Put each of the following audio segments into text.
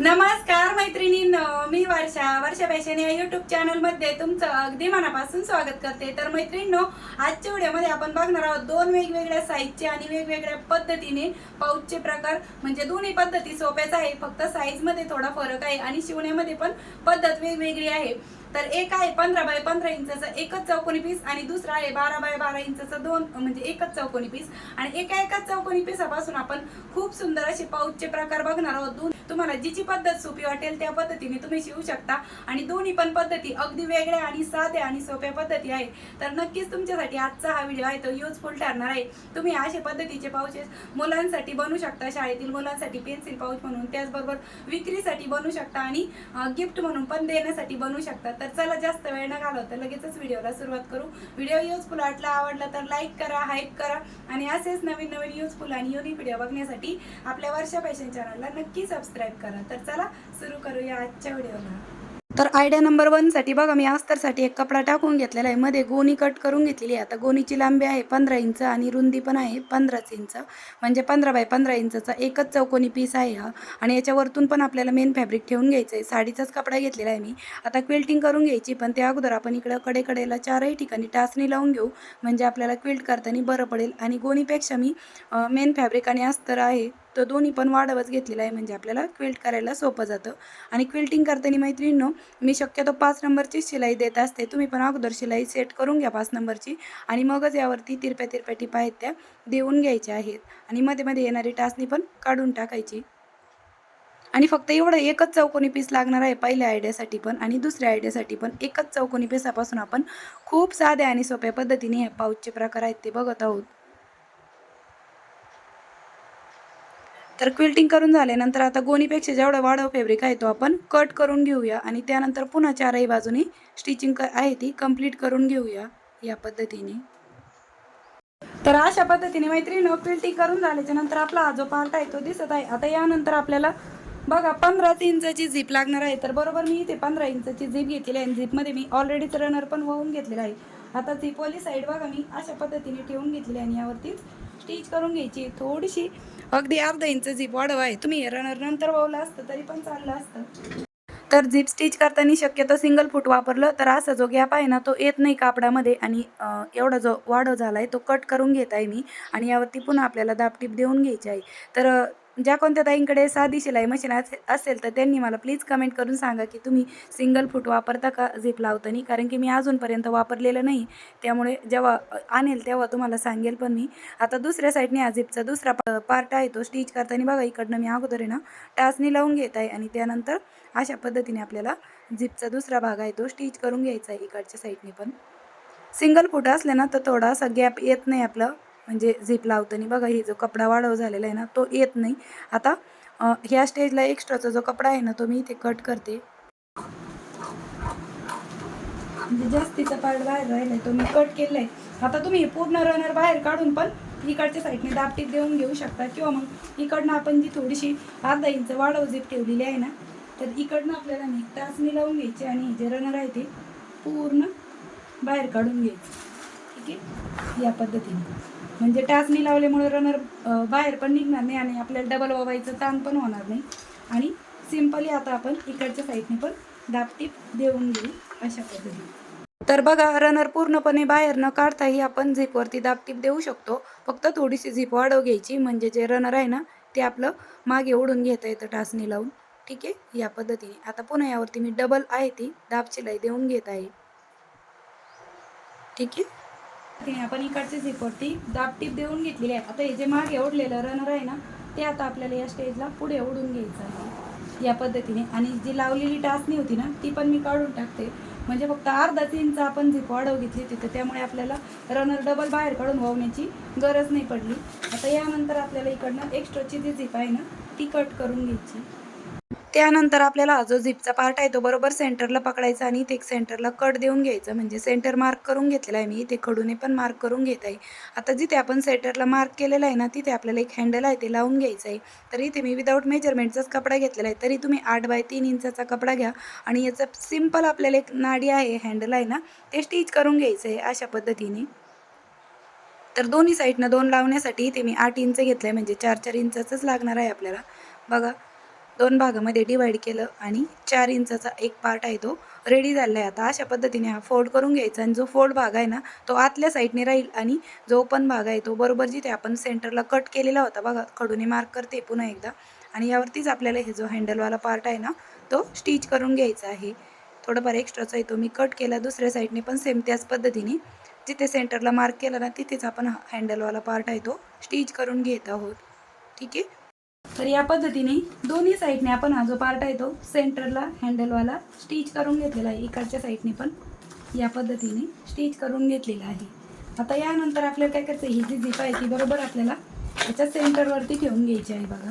नमस्कार मैत्रिणींनो मी वर्षा. वर्षा फॅशन या युट्यूब चॅनलमध्ये तुमचं अगदी मनापासून स्वागत करते. तर मैत्रिणींनो आजच्या व्हिडिओमध्ये आपण बघणार आहोत दोन वेगवेगळ्या साईजचे आणि वेगवेगळ्या पद्धतीने पाऊचचे प्रकार. म्हणजे दोन्ही पद्धती सोप्याच आहे फक्त साईजमध्ये थोडा फरक आहे आणि शिवण्यामध्ये पण पद्धत वेगवेगळी आहे. तर एक आहे पंधरा बाय पंधरा इंचाचा एकच चौकोनी पीस आणि दुसरा आहे बारा बाय बारा इंचाचा दोन म्हणजे एकच चौकोनी पीस. आणि एका एकाच चौकोनी पिसापासून आपण खूप सुंदर असे पाऊचचे प्रकार बघणार आहोत. दोन तुम्हाला जिची पद्धत सोपी वाटेल त्या पद्धतीने तुम्ही शिवू शकता. आणि दोन्ही पण पद्धती अगदी वेगळ्या आणि साध्या आणि सोप्या पद्धती आहे तर नक्कीच तुमच्यासाठी आजचा हा व्हिडिओ आहे तो युजफुल ठरणार आहे. तुम्ही अशा पद्धतीचे पाऊचेस मुलांसाठी बनवू शकता. शाळेतील मुलांसाठी पेन्सिल पाऊच म्हणून त्याचबरोबर विक्रीसाठी बनवू शकता आणि गिफ्ट म्हणून पण देण्यासाठी बनवू शकता. तर चला जास्त वेळ न घालवता लगेचच व्हिडिओला सुरुवात करू. व्हिडिओ युजफुल वाटला आवडला तर लाईक करा हाईक करा. आणि असेच नवीन नवीन युजफुल आणि युनिक व्हिडिओ बघण्यासाठी आपल्या वर्षा फॅशन चॅनलला नक्की सबस्क्राईब करा. तर चला सुरू करूया आजच्या व्हिडिओला. तर आयडिया नंबर वनसाठी बघा मी अस्तरसाठी एक कपडा टाकून घेतलेला आहे. मध्ये गोणी कट करून घेतलेली आहे. आता गोणीची लांबी आहे पंधरा इंच आणि रुंदी पण आहे पंधराच इंच. म्हणजे पंधरा बाय पंधरा इंचचा एकच चौकोनी पीस आहे हा. आणि याच्यावरतून पण आपल्याला मेन फॅब्रिक ठेवून घ्यायचं आहे. साडीचाच कपडा घेतलेला आहे मी. आता क्विल्टिंग करून घ्यायची पण त्या अगोदर आपण इकडं कडेकडेला चारही ठिकाणी टाचणी लावून घेऊ. म्हणजे आपल्याला क्विल्ट करताना बरं पडेल. आणि गोणीपेक्षा मी मेन फॅब्रिक आणि अस्तर आहे. तो दोन्ही पण वाढवच घेतलेला आहे. म्हणजे आपल्याला क्विल्ट करायला सोपं जातं. आणि क्विल्टिंग करताना मैत्रिणींनो मी शक्यतो पाच नंबरची शिलाई देत असते. तुम्ही पण अगोदर शिलाई सेट करून घ्या पाच नंबरची. आणि मगच यावरती तिरप्या तिरप्या टिपा आहेत त्या देऊन घ्यायच्या आहेत. आणि मध्ये मध्ये येणारी टाचणी पण काढून टाकायची. आणि फक्त एवढं एकच चौकोनी पीस लागणार आहे पहिल्या आयडियासाठी पण. आणि दुसऱ्या आयडियासाठी पण एकच चौकोनी पीसापासून आपण खूप साध्या आणि सोप्या पद्धतीने हे पाऊचचे प्रकार आहेत ते बघत आहोत. तर क्विल्टिंग करून झाल्यानंतर आता गोणीपेक्षा जेवढा वाढव फॅब्रिक आहे तो आपण कट करून घेऊया. आणि त्यानंतर पुन्हा चारही बाजूनी स्टिचिंग क आहे ती कंप्लीट करून घेऊया या पद्धतीने. तर अशा पद्धतीने मैत्रिणी क्विल्टिंग करून झाल्याच्यानंतर आपला हा जो पार्ट आहे तो दिसत आहे. आता यानंतर आपल्याला बघा पंधराच इंचाची झीप लागणार आहे. तर बरोबर मी इथे पंधरा इंचाची झीप घेतलेली आहे आणि झीपमध्ये मी ऑलरेडीच रनर पण वाहून घेतलेला आहे. आता झीपवाली साईड बघा मी अशा पद्धतीने ठेवून घेतली आणि यावरतीच स्टिच करून घ्यायची थोडीशी अगदी अर्धा इंच झिप वाढव आहे. तुम्ही रनर नंतर वावलं असतं तरी पण चाललं असतं. तर झिप स्टिच करताना शक्यतो सिंगल फूट वापरलं तर असा जो गॅप आहे ना तो येत नाही कापडामध्ये आणि एवढा जो वाढव झाला आहे तो कट करून घेत आहे मी आणि यावरती पुन्हा आपल्याला दाबटीप देऊन घ्यायची आहे. तर ज्या कोणत्या ताईंकडे साधी शिलाई मशीन असे- असेल तर त्यांनी मला प्लीज कमेंट करून सांगा की तुम्ही सिंगल फूट वापरता का झिप लावतानी? कारण की मी अजूनपर्यंत वापरलेलं नाही. त्यामुळे जेव्हा आणेल तेव्हा तुम्हाला सांगेल पण मी. आता दुसऱ्या साईडने हा झिपचा दुसरा पार्ट आहे तो स्टिच करताना बघा इकडनं मी अगोदर आहे ना टाचणी लावून घेत आहे आणि त्यानंतर अशा पद्धतीने आपल्याला झिपचा दुसरा भाग आहे तो स्टिच करून घ्यायचा आहे इकडच्या साईडने पण. सिंगल फूट असले ना तर थोडासा गॅप येत नाही आपलं. म्हणजे झिप लावताना बघा हे जो कपडा वाढव झालेला आहे ना तो येत नाही. आता ह्या स्टेजला एक्स्ट्राचा जो कपडा आहे ना तो मी इथे कट करते. म्हणजे जास्तीचा पार्ट बाहेर राहिला तो मी कट केलाय. आता तुम्ही पूर्ण रनर बाहेर काढून पण इकडच्या साईडने दापटीत देऊन घेऊ शकता. किंवा मग इकडनं आपण जी थोडीशी अर्धा इंच वाढव झीप ठेवलेली आहे ना तर इकडनं आपल्याला नाही टाचणी लावून घ्यायची आणि जे रनर आहे ते पूर्ण बाहेर काढून घ्यायचं. ठीक आहे? या पद्धतीने. म्हणजे टाचणी लावल्यामुळे रनर बाहेर पण निघणार नाही आणि आपल्याला डबल वावायचं ताण पण होणार नाही. आणि सिम्पली आता आपण इकडच्या साईडने पण दापटीप देऊन घेऊ अशा पद्धतीने. तर बघा रनर पूर्णपणे बाहेर न काढताही आपण झिपवरती दापटीप देऊ शकतो. फक्त थोडीशी झिप वाढव घ्यायची म्हणजे जे रनर आहे ना ते आपलं मागे ओढून घेता येतं टाचणी लावून. ठीक आहे? या पद्धतीने. आता पुन्हा यावरती मी डबल आहे ती दाब शिलाई देऊन घेत आहे. ठीक आहे? तिने आपण इकडच्या झिपवरती दाबटीप देऊन घेतलेली आहे. आता हे जे मागे ओढलेलं रनर आहे ना ते आता आपल्याला या स्टेजला पुढे ओढून घ्यायचं आहे. या पद्धतीने. आणि जी लावलेली टाचणी होती ना ती पण मी काढून टाकते. म्हणजे फक्त अर्धा इंच आपण झिप वाढव घेतली तिथं त्यामुळे आपल्याला रनर डबल बाहेर काढून वावण्याची गरज नाही पडली. आता यानंतर आपल्याला इकडनं एक्स्ट्राची जी झिप आहे ना ती कट करून घ्यायची. त्यानंतर आपल्याला जो झिपचा पार्ट आहे तो बरोबर सेंटरला पकडायचा आणि इथे एक सेंटरला कट देऊन घ्यायचं. म्हणजे सेंटर मार्क करून घेतलेला आहे मी. इथे खडूने पण मार्क करून घेत आहे. आता जिथे आपण सेंटरला मार्क केलेला आहे ना तिथे आपल्याला एक हँडल आहे ते लावून घ्यायचं आहे. तर इथे मी विदाऊट मेजरमेंटचाच कपडा घेतलेला आहे. तरी तुम्ही आठ बाय तीन इंचाचा कपडा घ्या आणि याचं सिंपल आपल्याला एक नाडी आहे हँडल आहे ना ते स्टिच करून घ्यायचं आहे अशा पद्धतीने. तर दोन्ही साईडनं दोन लावण्यासाठी इथे मी आठ इंच घेतलं आहे म्हणजे चार चार इंचाचंच लागणार आहे आपल्याला. बघा दोन भागामध्ये डिवाईड केलं आणि चार इंचाचा एक पार्ट आहे तो रेडी झाला आहे आता अशा पद्धतीने हा फोल्ड करून घ्यायचा आणि जो फोल्ड भाग आहे ना तो आतल्या साईडने राहील आणि जो ओपन भाग आहे तो बरोबर जिथे आपण सेंटरला कट केलेला होता बघा खडूने मार्क करते पुन्हा एकदा. आणि यावरतीच आपल्याला हे जो हँडलवाला पार्ट आहे ना तो स्टिच करून घ्यायचा आहे. थोडंफार एक्स्ट्राचा आहे तो मी कट केला दुसऱ्या साईडने पण सेम त्याच पद्धतीने. जिथे सेंटरला मार्क केला ना तिथेच आपण हा हँडलवाला पार्ट आहे तो स्टिच करून घेत आहोत. ठीक आहे? तर या पद्धतीने दोन्ही साईडने आपण हा जो पार्ट आहे तो सेंटरला हँडलवाला स्टिच करून घेतलेला आहे. इकडच्या साईडने पण या पद्धतीने स्टिच करून घेतलेला आहे. आता यानंतर आपल्याला काय करायचं ही जी झिप आहे ती बरोबर आपल्याला याच्या सेंटरवरती ठेवून घ्यायची आहे बघा.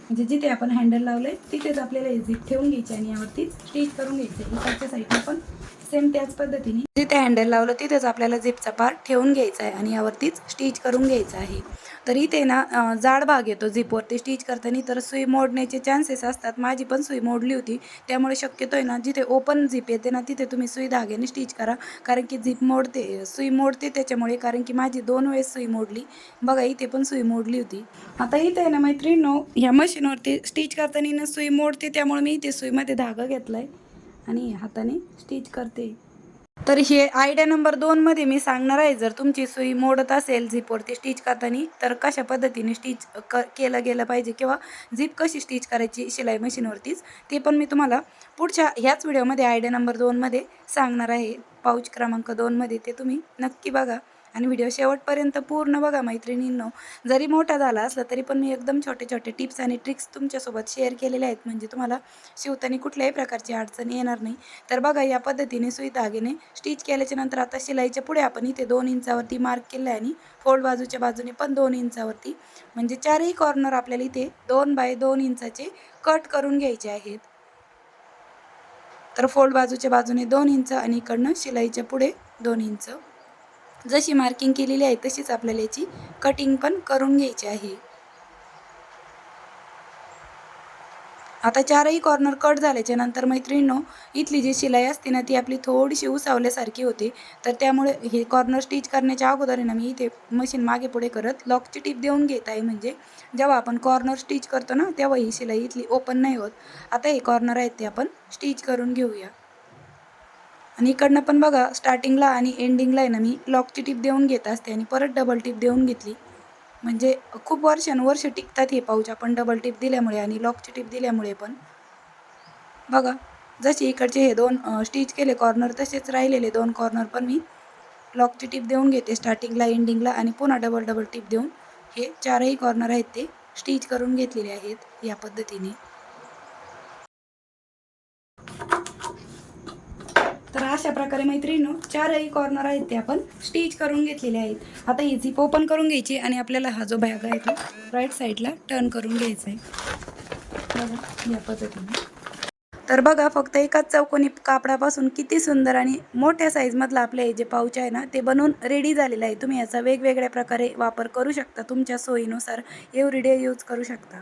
म्हणजे जिथे आपण हँडल लावलं आहे तिथेच आपल्याला ही झिप ठेवून घ्यायची आणि यावरती स्टिच करून घ्यायची आहे. इकडच्या साईडने पण सेम त्याच पद्धतीने जिथे हँडल लावलं तिथेच आपल्याला झिपचा पार्ट ठेवून घ्यायचा आहे आणि यावरतीच स्टिच करून घ्यायचं आहे. तर इथे ना जाड भाग येतो झिपवरती स्टिच करताना तर सुई मोडण्याचे चान्सेस असतात. माझी पण सुई मोडली होती. त्यामुळे शक्यतो आहे ना जिथे ओपन झिप येते ना तिथे तुम्ही सुई धाग्याने स्टिच करा. कारण की झिप मोडते सुई मोडते त्याच्यामुळे कारण की माझी दोन वेळेस सुई मोडली. बघा इथे पण सुई मोडली होती. आता इथे आहे ना मैत्रिणी ह्या मशीनवरती स्टिच करताना ना सुई मोडते त्यामुळे मी इथे सुईमध्ये धागा घेतला आहे आणि हाताने स्टिच करते. तर हे आयडिया नंबर दोनमध्ये मी सांगणार आहे जर तुमची सुई मोडत असेल झिपवरती स्टिच करताना तर कशा पद्धतीने स्टिच क केलं गेलं पाहिजे किंवा झिप कशी स्टिच करायची शिलाई मशीनवरतीच ते पण मी तुम्हाला पुढच्या ह्याच व्हिडिओमध्ये आयडिया नंबर दोनमध्ये सांगणार आहे. पाऊच क्रमांक दोनमध्ये ते तुम्ही नक्की बघा. आणि व्हिडिओ शेवटपर्यंत पूर्ण बघा मैत्रिणींनो. जरी मोठा झाला असला तरी पण मी एकदम छोटे छोटे टिप्स आणि ट्रिक्स तुमच्यासोबत शेअर केलेले आहेत. म्हणजे तुम्हाला शिवताना कुठल्याही प्रकारची अडचण येणार नाही. तर बघा या पद्धतीने सुई धागेने स्टिच केल्याच्यानंतर आता शिलाईच्या पुढे आपण इथे दोन इंचावरती मार्क केलं आहे आणि फोल्ड बाजूच्या बाजूने पण दोन इंचावरती. म्हणजे चारही कॉर्नर आपल्याला इथे दोन बाय दोन इंचाचे कट करून घ्यायचे आहेत. तर फोल्ड बाजूच्या बाजूने दोन इंच आणि इकडनं शिलाईच्या पुढे दोन इंच. जशी मार्किंग केलेली आहे तशीच आपल्याला याची कटिंग पण करून घ्यायची आहे. आता चारही कॉर्नर कट झाल्याच्यानंतर मैत्रिणींनो इथली जी शिलाई असते ना ती आपली थोडीशी उसावल्यासारखी होते. तर त्यामुळे हे कॉर्नर स्टिच करण्याच्या अगोदर आहे ना मी इथे मशीन मागे पुढे करत लॉकची टीप देऊन घेत आहे. म्हणजे जेव्हा आपण कॉर्नर स्टिच करतो ना तेव्हा ही शिलाई इथली ओपन नाही होत. आता हे कॉर्नर आहेत ते आपण स्टिच करून घेऊया. आणि इकडनं पण बघा स्टार्टिंगला आणि एंडिंगला आहे ना मी लॉकची टीप देऊन घेत असते आणि परत डबल टीप देऊन घेतली. म्हणजे खूप वर्षानुवर्ष टिकतात हे पाऊच आपण डबल टीप दिल्यामुळे आणि लॉकची टीप दिल्यामुळे पण. बघा जसे इकडचे हे दोन स्टिच केले कॉर्नर तसेच राहिलेले दोन कॉर्नर पण मी लॉकची टीप देऊन घेते स्टार्टिंगला एंडिंगला आणि पुन्हा डबल डबल टीप देऊन. हे चारही कॉर्नर आहेत ते स्टिच करून घेतलेले आहेत या पद्धतीने. अशा प्रकारे मैत्रिणीनो चारही कॉर्नर आहेत ते आपण स्टिच करून घेतलेले आहेत. आता ही झिप ओपन करून घ्यायची आणि आपल्याला हा जो बॅग आहे तो राईट साईडला टर्न करून घ्यायचा आहे. बघा या पद्धतीने. तर बघा फक्त एकाच चौकोनी कापडापासून किती सुंदर आणि मोठ्या साईजमधलं आपलं हे जे पाऊच आहे ना ते बनवून रेडी झालेलं आहे. तुम्ही याचा वेगवेगळ्या प्रकारे वापर करू शकता. तुमच्या सोयीनुसार एव्हरीडे यूज करू शकता.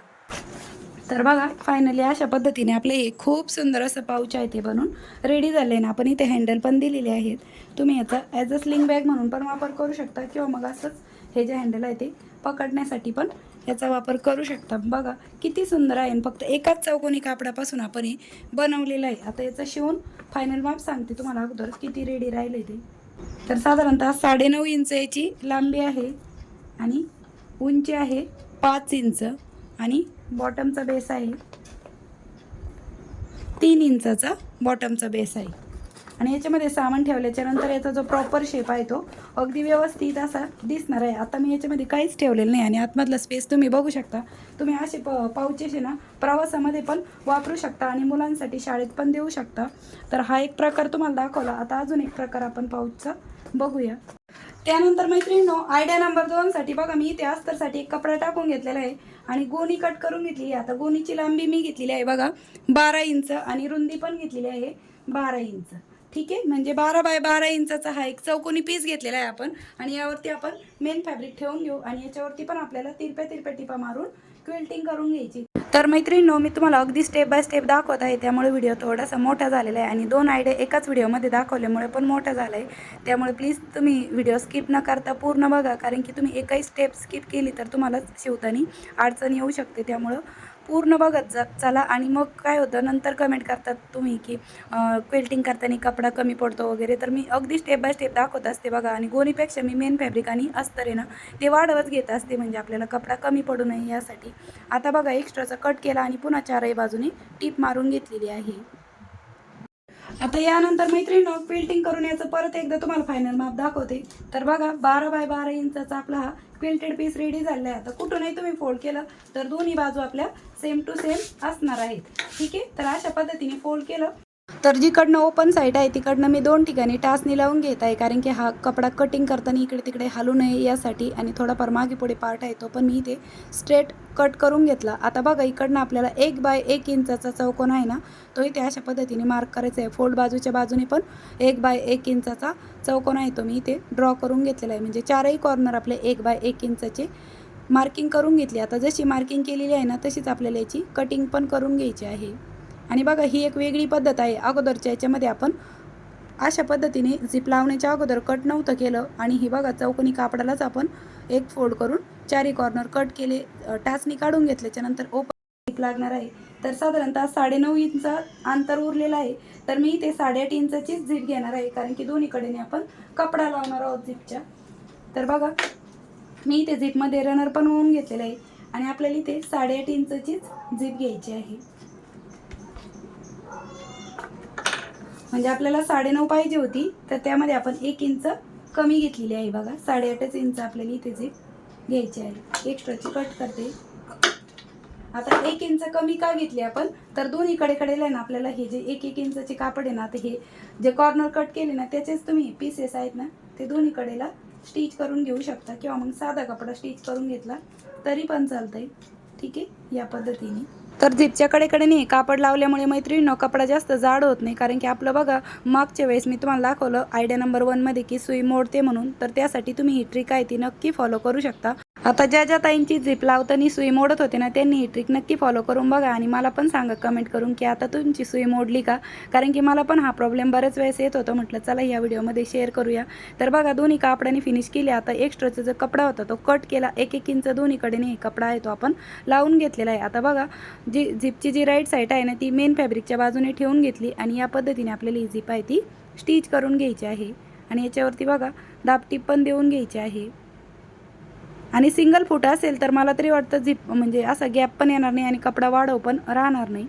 तर बघा फायनली अशा पद्धतीने आपले हे खूप सुंदर असं पाऊच आहे ते बनवून रेडी झाले ना आपण इथे हँडल पण दिलेले आहेत. तुम्ही याचा ॲज अ स्लिंग बॅग म्हणून पण वापर करू शकता किंवा मग असंच हे जे हँडल आहे ते पकडण्यासाठी पण याचा वापर करू शकता. बघा किती सुंदर आहे आणि फक्त एकाच चौकोनी कापडापासून आपण हे बनवलेलं आहे. आता याचं शिवून फायनल माप सांगते तुम्हाला अगोदर किती रेडी राहिले ते. तर साधारणतः साडेनऊ इंच याची लांबी आहे आणि उंची आहे पाच इंच. आणि बॉटमचा बेस आहे. तीन इंचाचा बॉटमचा बेस आहे. आणि याच्यामध्ये सामान ठेवल्याच्यानंतर याचा जो प्रॉपर शेप आहे तो अगदी व्यवस्थित असा दिसणार आहे. आता मी याच्यामध्ये काहीच ठेवलेलं नाही आणि आतमधला स्पेस तुम्ही बघू शकता. तुम्ही असे प पाऊचेस ना प्रवासामध्ये पण वापरू शकता आणि मुलांसाठी शाळेत पण देऊ शकता. तर हा एक प्रकार तुम्हाला दाखवला. आता अजून एक प्रकार आपण पाऊचचा बघूया. त्यानंतर मैत्रिणीनो आयडिया नंबर दोनसाठी बघा. मी इथे अस्तरसाठी एक कपडा टाकून घेतलेला आहे. आणि गोणी कट करून घेतली आहे. आता गोणीची लांबी मी घेतलेली आहे बघा. बारा इंच आणि रुंदी पण घेतलेली आहे. बारा इंच. ठीक आहे? म्हणजे बारा बाय बारा इंचाचा हा एक चौकोनी पीस घेतलेला आहे आपण. आणि यावरती आपण मेन फॅब्रिक ठेवून घेऊ. आणि याच्यावरती पण आपल्याला तिरप्या तिरप्या टिपा मारून क्विल्टिंग करून घ्यायची. तर मैत्रिणींनो मी तुम्हाला अगदी स्टेप बाय स्टेप दाखवत आहे. त्यामुळे व्हिडिओ थोडासा मोठा झालेला आहे आणि दोन आयडिया एकाच व्हिडिओमध्ये दाखवल्यामुळे पण मोठा झाला आहे त्यामुळे प्लीज तुम्ही व्हिडिओ स्किप न करता पूर्ण बघा. कारण की तुम्ही एकही स्टेप स्किप केली तर तुम्हाला शिवताना अडचण येऊ शकते. त्यामुळं पूर्ण बघत जा चला. आणि मग काय होतं नंतर कमेंट करतात तुम्ही की क्विल्टिंग करताना कपडा कमी पडतो वगैरे. तर मी अगदी स्टेप बाय स्टेप दाखवत असते बघा. आणि गोणीपेक्षा मी मेन फॅब्रिक आणि अस्तर आहे ना ते वाढवत घेत असते. म्हणजे आपल्याला कपडा कमी पडू नये यासाठी. आता बघा एक्स्ट्राचा कट केला आणि पुन्हा चारही बाजूने टीप मारून घेतलेली आहे. आता यानंतर मैत्रिणी क्विल्टिंग करून याचं परत एकदा तुम्हाला फायनल माप दाखवते. तर बघा बारा बाय बारा इंचाचा आपला हा क्विल्टेड पीस रेडी झालेला आहे आता कुठूनही तुम्ही फोल्ड केलं तर दोन्ही बाजू आपल्या सेम टू सेम असणार आहेत. ठीक आहे? तर अशा पद्धतीने फोल्ड केलं. तर जिकडनं ओपन साईड आहे तिकडनं मी दोन ठिकाणी टाचणी लावून घेत आहे कारण की हा कपडा कटिंग करताना इकडे तिकडे हलू नये यासाठी आणि थोडाफार मागे पुढे पार्ट आहे तो पण मी इथे स्ट्रेट कट करून घेतला. आता बघा इकडनं आपल्याला एक बाय एक इंचाचा चौकोन आहे ना तो इथे अशा पद्धतीने मार्क करायचा आहे. फोल्ड बाजूच्या बाजूने पण एक बाय एक इंचाचा चौकोन आहे तो मी इथे ड्रॉ करून घेतलेला आहे. म्हणजे चारही कॉर्नर आपले एक बाय एक इंचाचे मार्किंग करून घेतली. आता जशी मार्किंग केलेली आहे ना तशीच आपल्याला याची कटिंग पण करून घ्यायची आहे. आणि बघा ही एक वेगळी पद्धत आहे. अगोदरच्या याच्यामध्ये आपण अशा पद्धतीने झिप लावण्याच्या अगोदर कट नव्हतं केलं आणि ही बघा चौकोनी कापडालाच आपण एक फोल्ड करून चारी कॉर्नर कट केले टाचणी काढून घेतल्याच्यानंतर ओपन झिप लागणार आहे. तर साधारणतः साडेनऊ इंच अंतर उरलेलं आहे. तर मी इथे साडेआठ इंचाचीच झिप घेणार आहे कारण की दोन्हीकडेने आपण कपडा लावणार आहोत झिपच्या. तर बघा मी इथे झिपमध्ये रनर पण होऊन घेतलेलं आहे आणि आपल्याला इथे साडेआठ इंचचीच झिप घ्यायची आहे. म्हणजे आपल्याला साडेनऊ पाहिजे होती तर त्यामध्ये आपण एक इंच कमी घेतलेली आहे बघा. साडेआठच इंच आपल्याला इथे जे घ्यायची आहे. एक्स्ट्राची कट करते. आता एक इंच कमी का घेतली आपण? तर दोन्हीकडे कडेला आहे ना आपल्याला हे जे एक एक इंचचे कापड आहे ना आता हे जे कॉर्नर कट केले ना त्याचेच तुम्ही पीसेस आहेत ना ते दोन्ही कडेला स्टिच करून घेऊ शकता. किंवा मग साधा कपडा स्टिच करून घेतला तरी पण चालतंय. ठीक आहे? या पद्धतीने. तर झिपच्या नाही कापड लावल्यामुळे मैत्रिणीनं कपडा जास्त जाड होत नाही. कारण की आपलं बघा मागच्या वेळेस मी तुम्हाला दाखवलं आयडिया नंबर वनमध्ये की सुई मोडते म्हणून. तर त्यासाठी तुम्ही ही ट्रिक आहे ती नक्की फॉलो करू शकता. आता ज्या ज्या ताईंची झिप लावताना सुई मोडत होते ना त्यांनी ही ट्रिक नक्की फॉलो करून बघा आणि मला पण सांगा कमेंट करून की आता तुमची सुई मोडली का? कारण की मला पण हा प्रॉब्लेम बऱ्याच वेळेस येत होता. म्हटलं चला या व्हिडिओमध्ये शेअर करूया. तर बघा दोन्ही कापडाने फिनिश केली. आता एक्स्ट्राचा जो कपडा होता तो कट केला. एक एक इंच दोन्हीकडेने कपडा आहे तो आपण लावून घेतलेला आहे. आता बघा जी झिपची जी राईट साईड आहे ना ती मेन फॅब्रिकच्या बाजूने ठेवून घेतली आणि या पद्धतीने आपल्याला ही झिप आहे ती स्टिच करून घ्यायची आहे. आणि याच्यावरती बघा दाबटीप पण देऊन घ्यायची आहे. आणि सिंगल फूट असेल तर मला तरी वाटतं झिप म्हणजे असा गॅप पण येणार नाही आणि कपडा वाढव पण राहणार नाही.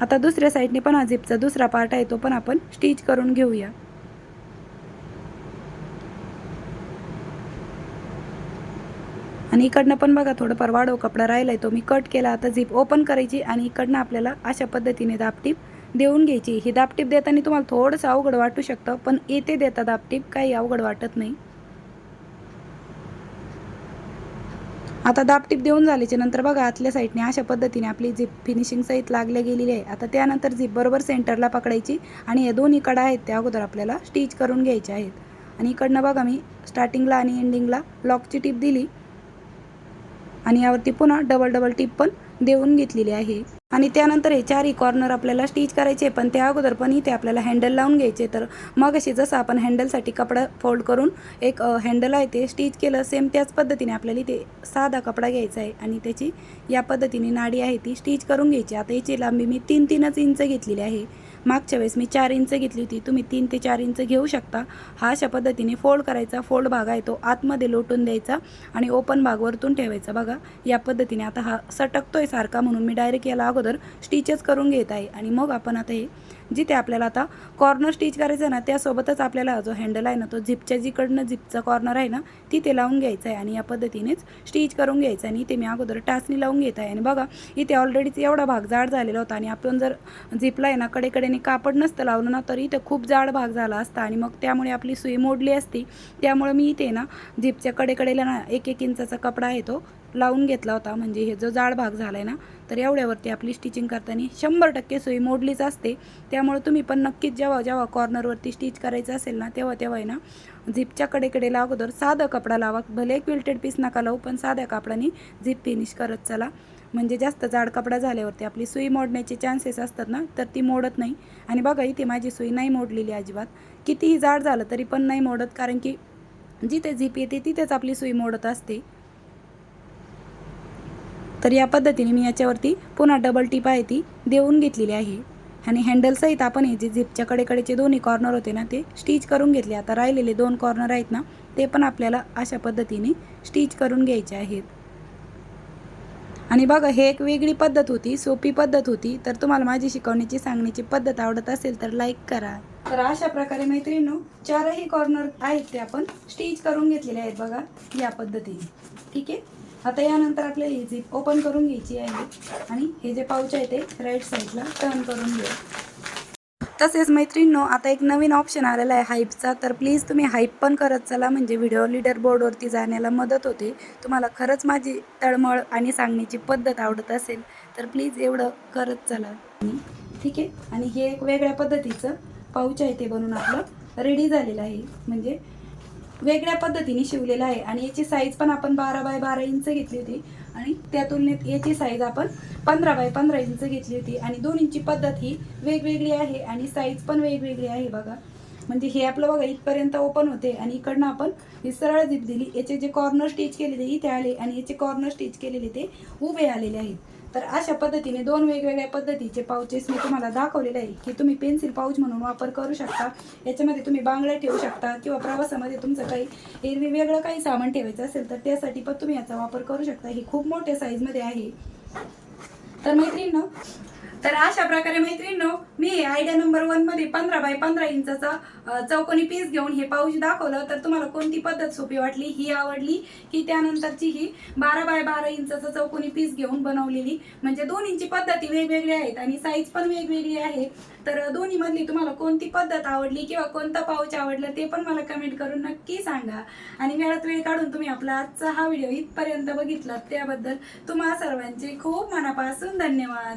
आता दुसऱ्या साईडने पण हा झिपचा दुसरा पार्ट आहे तो पण आपण स्टिच करून घेऊया. आणि इकडनं पण बघा थोडंफार वाढव कपडा राहिला आहे तो. मी कट केला आता झिप ओपन करायची आणि इकडनं आपल्याला अशा पद्धतीने दापटीप देऊन घ्यायची. ही दापटीप देताना तुम्हाला थोडंसं अवघड वाटू शकतं पण येते देता दापटीप काही अवघड वाटत नाही. आता दाब टिप देऊन झाल्याच्यानंतर बघा आतल्या साईडने अशा पद्धतीने आपली झिप फिनिशिंग सहित लागल्या गेलेली आहे. आता त्यानंतर झिप बरोबर सेंटरला पकडायची आणि या दोन्ही कडा आहेत त्या अगोदर आपल्याला स्टिच करून घ्यायच्या आहेत. आणि इकडनं बघा मी स्टार्टिंगला आणि एंडिंगला लॉकची टिप दिली. आणि यावरती पुन्हा डबल डबल टिप पण देऊन घेतलेली आहे. आणि त्यानंतर हे चारही कॉर्नर आपल्याला स्टिच करायचे पण त्या अगोदर पण इथे आपल्याला हँडल लावून घ्यायचे. तर मग अशी जसं आपण हँडलसाठी कपडा फोल्ड करून एक हँडल आहे ते स्टिच केलं सेम त्याच पद्धतीने आपल्याला इथे साधा कपडा घ्यायचा आहे. आणि त्याची या पद्धतीने नाडी आहे ती स्टिच करून घ्यायची. आता याची लांबी मी तीन तीनच इंच घेतलेली आहे. मागच्या वेळेस मी चार इंच घेतली होती. तुम्ही तीन ते चार इंच घेऊ शकता. हा अशा पद्धतीने फोल्ड करायचा. फोल्ड भाग आहे तो आतमध्ये लोटून द्यायचा आणि ओपन भाग वरतून ठेवायचा. बघा या पद्धतीने आता हा सटकतोय सारखा म्हणून मी डायरेक्ट याला अगोदर स्टिचेस करून घेत आहे. आणि मग आपण आता हे जिथे आपल्याला आता कॉर्नर स्टिच करायचं ना त्यासोबतच आपल्याला जो हँडल आहे ना तो झिपच्या जिकडनं झिपचा कॉर्नर आहे ना तिथे लावून घ्यायचा आहे आणि या पद्धतीनेच स्टिच करून घ्यायचं आणि इथे मी अगोदर टाचणी लावून घेत आहे. आणि बघा इथे ऑलरेडीच एवढा भाग जाड झालेला होता आणि आपण जर झिपला आहे ना कडेकडेने कापड नसतं लावलं ना तर इथे खूप जाड भाग झाला असता. आणि मग त्यामुळे आपली सुई मोडली असती. त्यामुळे मी इथे ना झिपच्या कडेकडेला ना एक एक इंचाचा कपडा आहे तो लावून घेतला होता. म्हणजे हे जो जाड भाग झाला आहे ना तर एवढ्यावरती आपली स्टिचिंग करताना शंभर टक्के सुई मोडलीच असते. त्यामुळे तुम्ही पण नक्कीच जेव्हा जेव्हा कॉर्नरवरती स्टिच करायचं असेल ना तेव्हा तेव्हा आहे ना झिपच्या कडेकडेला अगोदर साधा कपडा लावा. भले क्विल्टेड पीस नका लावू पण साध्या कापडाने झिप फिनिश करत चला. म्हणजे जास्त जाड कपडा झाल्यावरती आपली सुई मोडण्याचे चान्सेस असतात ना तर ती मोडत नाही. आणि बघा इथे माझी सुई नाही मोडलेली अजिबात. कितीही जाड झालं तरी पण नाही मोडत कारण की जिथे झिप येते तिथेच आपली सुई मोडत असते. तर या पद्धतीने मी याच्यावरती पुन्हा डबल टीप आहे ती देऊन घेतलेली आहे. आणि हँडलसहित आपण हे जे झिपच्या कडेकडेचे दोन्ही कॉर्नर होते ना ते स्टिच करून घेतले. आता राहिलेले दोन कॉर्नर आहेत ना ते पण आपल्याला अशा पद्धतीने स्टिच करून घ्यायचे आहेत. आणि बघा हे एक वेगळी पद्धत होती सोपी पद्धत होती. तर तुम्हाला माझी शिकवण्याची सांगण्याची पद्धत आवडत असेल तर लाईक करा. तर अशा प्रकारे मैत्रिणी चारही कॉर्नर आहेत ते आपण स्टिच करून घेतलेले आहेत बघा या पद्धतीने. ठीक आहे? आता यानंतर आपल्याला ही झीप ओपन करून घ्यायची आहे. आणि हे जे पाऊच आहे ते राईट साईडला टर्न करून घेऊ. तसेच मैत्रिणींनो आता एक नवीन ऑप्शन आलेला आहे हाईपचा तर प्लीज तुम्ही हाईप पण करत चला. म्हणजे व्हिडिओ लीडर बोर्डवरती जाण्याला मदत होते. तुम्हाला खरंच माझी तळमळ आणि सांगण्याची पद्धत आवडत असेल तर प्लीज एवढं करत चला. ठीक आहे? आणि हे एक वेगळ्या पद्धतीचं पाऊच आहे ते बनवून आपलं रेडी झालेलं आहे. म्हणजे वेगळ्या पद्धतीने शिवलेला आहे. आणि याची साईज पण आपण बारा बाय बारा इंच घेतली होती. आणि त्या तुलनेत याची साईज आपण पंधरा बाय पंधरा इंच घेतली होती. आणि दोन्हींची पद्धत ही वेगवेगळी आहे. आणि साईज पण वेगवेगळी आहे बघा. म्हणजे हे आपलं बघा इथपर्यंत ओपन होते. आणि इकडनं आपण ही सरळ झीप दिली. याचे जे कॉर्नर स्टिच केलेले इथे आले. आणि याचे कॉर्नर स्टिच केलेले ते उभे आलेले आहेत. तर अशा पद्धतीने दोन वेगवेगळ्या पद्धतीचे पाऊचेस मी तुम्हाला दाखवलेले आहे की तुम्ही पेन्सिल पाऊच म्हणून वापर करू शकता. याच्यामध्ये तुम्ही बांगड्या ठेवू शकता किंवा प्रवासामध्ये तुमचं काही एरवी वेगळं काही सामान ठेवायचं असेल तर त्यासाठी पण तुम्ही याचा वापर करू शकता. ही खूप मोठ्या साईजमध्ये आहे. तर मैत्रिणींनो तर अशा प्रकारे मैत्रिणींनो मी आयडिया नंबर वनमध्ये पंधरा बाय पंधरा इंचाचा चौकोनी पीस घेऊन हे पाऊच दाखवलं. तर तुम्हाला कोणती पद्धत सोपी वाटली ही आवडली की त्यानंतरची ही बारा बाय बारा इंचाचा चौकोनी पीस घेऊन बनवलेली. म्हणजे दोन्हींची पद्धती वेगवेगळी आहेत आणि साईज पण वेगवेगळी आहे. तर दोन्ही मधली तुम्हाला कोणती पद्धत आवडली किंवा कोणता पाऊच आवडला ते पण मला कमेंट करून नक्की सांगा. आणि वेळात वेळ काढून तुम्ही आपला आजचा हा व्हिडिओ इथपर्यंत बघितला त्याबद्दल तुम्हा सर्वांचे खूप मनापासून धन्यवाद.